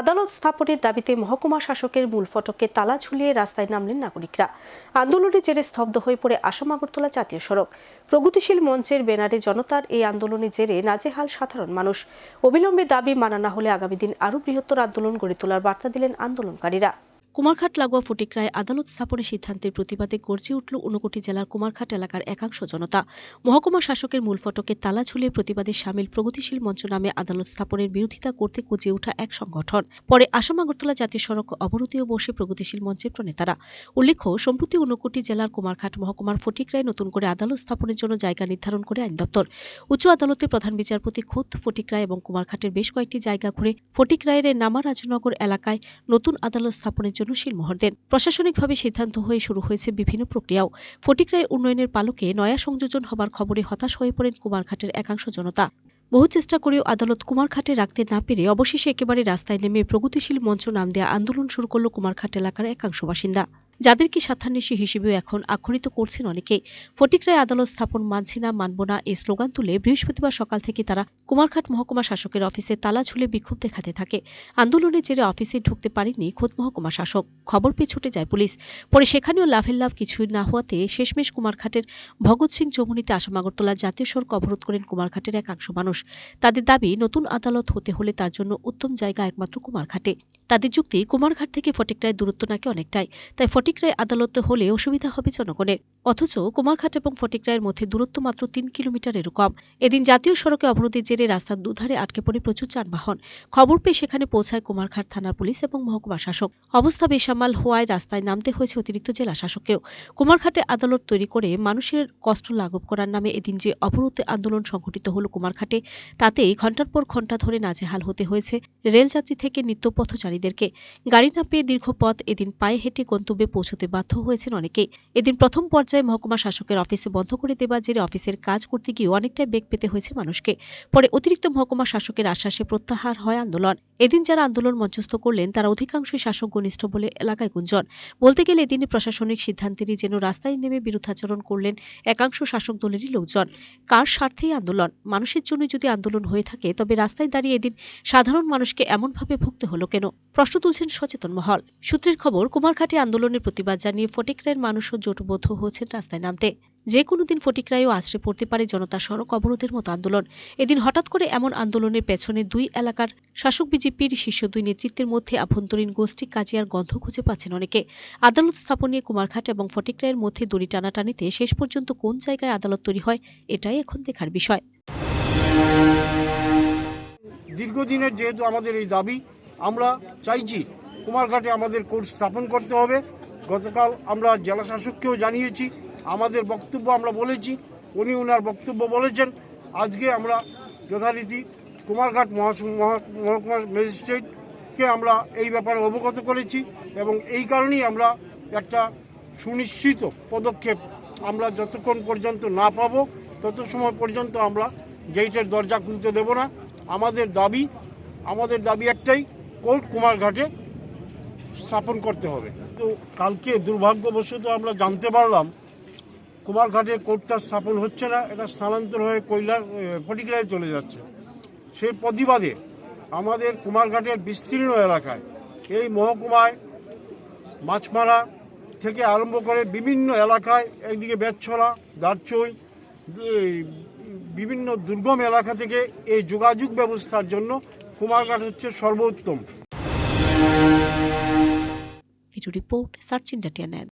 আদালত স্থাপনের দাবিতে মহকুমা শাসকের মূল ফটকে তালা ঝুলিয়ে রাস্তায় নামলেন নাগরিকরা। আন্দোলনের জেরে স্তব্ধ হয়ে পড়ে আসাম আগরতলা জাতীয় সড়ক। প্রগতিশীল মঞ্চের ব্যানারে জনতার এই আন্দোলনের জেরে নাজেহাল সাধারণ মানুষ। অবিলম্বে দাবি মানা না হলে আগামী দিন আরও বৃহত্তর আন্দোলন গড়ে তোলার বার্তা দিলেন আন্দোলনকারীরা। কুমারঘাট লাগোয়া ফটিকরায় আদালত স্থাপনের সিদ্ধান্তের প্রতিবাদে গর্জে উঠল ঊনকোটি জেলার কুমারঘাট এলাকার একাংশ জনতা। মহকুমা শাসকের মূল ফটকে তালা ঝুলিয়ে প্রতিবাদে সামিল প্রগতিশীল মঞ্চ নামে আদালত স্থাপনের বিরোধিতা করতে গজে ওঠা এক সংগঠন। পরে আসাম আগরতলা জাতীয় সড়ক অবরোধেও বসে প্রগতিশীল মঞ্চের প্রণেতারা। উল্লেখ্য, সম্প্রতি ঊনকোটি জেলার কুমারঘাট মহকুমার ফটিকরায় নতুন করে আদালত স্থাপনের জন্য জায়গা নির্ধারণ করে আইন দপ্তর। উচ্চ আদালতে প্রধান বিচারপতি খোদ ফটিকরায় এবং কুমারঘাটের বেশ কয়েকটি জায়গা ঘুরে ফটিকরায়ের নামারাজনগর এলাকায় নতুন আদালত স্থাপনের জন্য শিলমোহর দেন প্রশাসনিকভাবে সিদ্ধান্ত হয়ে শুরু হয়েছে বিভিন্ন প্রক্রিয়াও। ফটিকরায় উন্নয়নের পালকে নয়া সংযোজন হবার খবরে হতাশ হয়ে পড়েন কুমারঘাটের একাংশ জনতা। বহু চেষ্টা করেও আদালত কুমারঘাটে রাখতে না পেরে অবশেষে একেবারে রাস্তায় নেমে প্রগতিশীল মঞ্চ নাম দেয়া আন্দোলন শুরু করল কুমারঘাট এলাকার একাংশ বাসিন্দা। যাদেরকে স্বার্থান্বেষী হিসেবেও এখন আক্ষরিত করছেন অনেকে। ফটিকরায় আদালত স্থাপন মানছি না, মানব না এই স্লোগান তুলে বৃহস্পতিবার সকাল থেকে তারা কুমারঘাট মহকুমা শাসকের অফিসে তালা ঝুলে বিক্ষোভ দেখাতে থাকে। আন্দোলনের জেরে অফিসে ঢুকতে পারেনি খোদ মহকুমা শাসক। খবর পেয়ে ছুটে যায় পুলিশ। পরে সেখানেও লাভের লাভ কিছুই না হওয়াতে শেষমেশ কুমারঘাটের ভগৎ সিং চৌমুনিতে আসাম আগরতলা জাতীয় সড়ক অবরোধ করেন কুমারঘাটের একাংশ মানুষ। তাদের দাবি, নতুন আদালত হতে হলে তার জন্য উত্তম জায়গা একমাত্র কুমারঘাটে। তাদের যুক্তি, কুমারঘাট থেকে ফটিকরায় দূরত্ব নাকি অনেকটাই। তাই ফটিকরায় আদালত হলে অসুবিধা হবে জনগণের। অথচ কুমারঘাট এবং ফটিকরায়ের মধ্যে দূরত্ব মাত্র তিন কিলোমিটারেরও কম। এদিন জাতীয় সড়কে অবরোধের জেরে রাস্তার দুধারে আটকে পড়ে প্রচুর যানবাহন। খবর পেয়ে সেখানে পৌঁছায় কুমারঘাট থানার পুলিশ এবং মহকুমা শাসক। অবস্থা বেসামাল হওয়ায় রাস্তায় নামতে হয়েছে অতিরিক্ত জেলা শাসককেও। কুমারঘাটে আদালত তৈরি করে মানুষের কষ্ট লাঘব করার নামে এদিন যে অবরোধ আন্দোলন সংঘটিত হল কুমারঘাটে, তাতেই ঘণ্টার পর ঘণ্টা ধরে নাজেহাল হতে হয়েছে রেলযাত্রী থেকে নিত্যপথচারীদেরকে। গাড়ি না পেয়ে দীর্ঘ পথ এদিন পায়ে হেঁটে গন্তব্যে পৌঁছতে বাধ্য হয়েছেন অনেকেই। এদিন প্রথম পর্যায়ে মহকুমা শাসকের অফিসে বন্ধ করে দেবার জেরে অফিসের কাজ করতে গিয়ে অনেকটাই বেগ পেতে হয়েছে মানুষকে। পরে অতিরিক্ত মহকুমা শাসকের আশ্বাসে প্রত্যাহার হয় আন্দোলন। এদিন যারা আন্দোলন মঞ্চস্থ করলেন, তারা অধিকাংশই শাসক ঘনিষ্ঠ বলে এলাকায় গুঞ্জন। বলতে গেলে এদিনে প্রশাসনিক সিদ্ধান্তেরই যেন রাস্তায় নেমে বিরুদ্ধাচরণ করলেন একাংশ শাসক দলেরই লোকজন। কার স্বার্থেই আন্দোলন? মানুষের জন্য যদি আন্দোলন হয়ে থাকে, তবে রাস্তায় দাঁড়িয়ে এদিন সাধারণ মানুষকে এমনভাবে ভুগতে হলো কেন? প্রশ্ন তুলছেন সচেতন মহল। সূত্রের খবর, কুমারঘাটে আন্দোলনের প্রতিবাদ জানিয়ে ফটিকরায়ের মানুষও জোটবদ্ধ হয়েছেন রাস্তায় নামতে। যে কোনো দিন ফটিকরায়ও আশ্রে পড়তে পারে জনতা সড়ক অবরোধের মতো আন্দোলন। এদিন হঠাৎ করে এমন আন্দোলনের পেছনে দুই এলাকার শাসক বিজেপির শীর্ষ দুই নেতৃত্বের মধ্যে আভ্যন্তরীণ গোষ্ঠী কাজিয়ার গন্ধ খুঁজে পাচ্ছেন অনেকে। আদালত স্থাপন নিয়ে কুমারঘাট এবং ফটিকরায়ের মধ্যে দড়ি টানাটানিতে শেষ পর্যন্ত কোন জায়গায় আদালত তৈরি হয়, এটাই এখন দেখার বিষয়। দীর্ঘদিনের যেহেতু আমাদের এই দাবি, আমরা চাইছি কুমারঘাটে আমাদের কোর্ট স্থাপন করতে হবে। গতকাল আমরা জেলা শাসককেও জানিয়েছি, আমাদের বক্তব্য আমরা বলেছি, উনি ওনার বক্তব্য বলেছেন। আজকে আমরা যথারীতি কুমারঘাট মহকুমা ম্যাজিস্ট্রেটকে আমরা এই ব্যাপারে অবগত করেছি এবং এই কারণেই আমরা একটা সুনিশ্চিত পদক্ষেপ আমরা যতক্ষণ পর্যন্ত না পাবো তত সময় পর্যন্ত আমরা গেটের দরজা খুলতে দেব না। আমাদের দাবি আমাদের দাবি একটাই, কোর্ট কুমারঘাটে স্থাপন করতে হবে। তো কালকে দুর্ভাগ্যবশত আমরা জানতে পারলাম, কুমারঘাটে কোর্টটা স্থাপন হচ্ছে না, এটা স্থানান্তর হয়ে কৈলার ফটিকরায় চলে যাচ্ছে। সেই প্রতিবাদে আমাদের কুমারঘাটের বিস্তীর্ণ এলাকায় এই মহকুমায় মাছমারা থেকে আরম্ভ করে বিভিন্ন এলাকায় একদিকে বেতছড়া, দারচই বিভিন্ন দুর্গম এলাকা থেকে এই যোগাযোগ ব্যবস্থার জন্য কুমারঘাট হচ্ছে সর্বোত্তম। to report search in data.